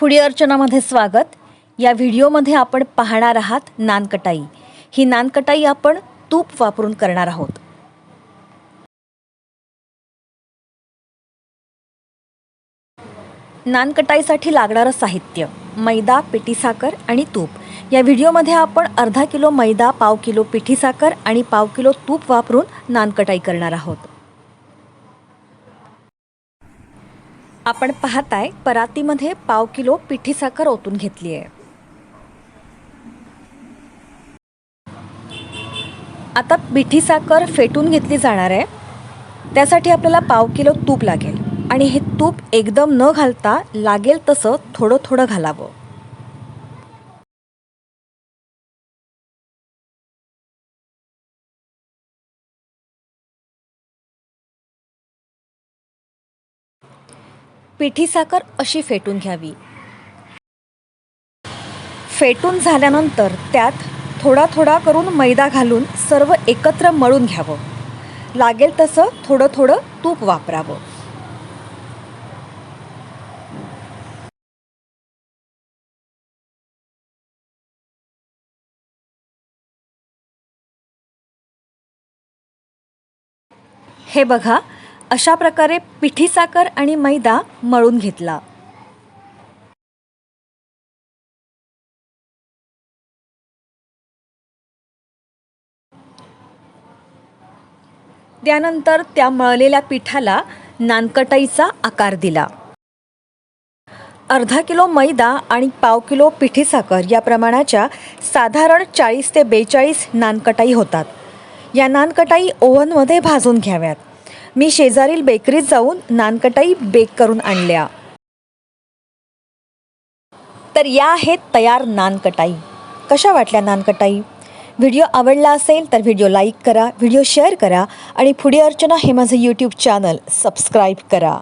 Foodie अर्चनामध्ये स्वागत. या व्हिडिओमध्ये आपण पाहणार आहात नानकटाई. ही नानकटाई आपण तूप वापरून करणार आहोत. नानकटाईसाठी लागणारं साहित्य मैदा पिठी साखर आणि तूप. या व्हिडिओमध्ये आपण अर्धा किलो मैदा पाव किलो पिठी साखर आणि पाव किलो तूप वापरून नानकटाई करणार आहोत. आपण पाहताय परातीमध्ये पाव किलो पिठी साखर ओतून घेतली आहे आता पिठी साखर फेटून घेतली जाणार आहे. त्यासाठी आपल्याला पाव किलो तूप लागेल. आणि हे तूप एकदम न घालता लागेल तसं थोडं थोडं घालावं. पिठी साखर अशी फेटून घ्यावी. फेटून झाल्यानंतर त्यात थोडा थोडा करून मैदा घालून सर्व एकत्र मळून घ्यावं. लागेल तसं थोडं थोडं तूप वापरावं. हे बघा अशा प्रकारे पिठी साखर आणि मैदा मळून घेतला. त्यानंतर त्या मळलेल्या पिठाला नानकटाईचा आकार दिला. अर्धा किलो मैदा आणि पाव किलो पिठी साखर या प्रमाणाच्या साधारण चाळीस ते बेचाळीस नानकटाई होतात. या नानकटाई ओव्हनमध्ये भाजून घ्याव्यात. मी शेजारील बेकरीत जाऊन नानकटाई बेक करून आणल्या. तर या आहेत तयार नानकटाई. कशा वाटल्या नानकटाई? व्हिडिओ आवडला असेल तर व्हिडिओ लाईक करा व्हिडिओ शेअर करा आणि पुढे अर्चना हे माझं यूट्यूब चॅनल सबस्क्राईब करा.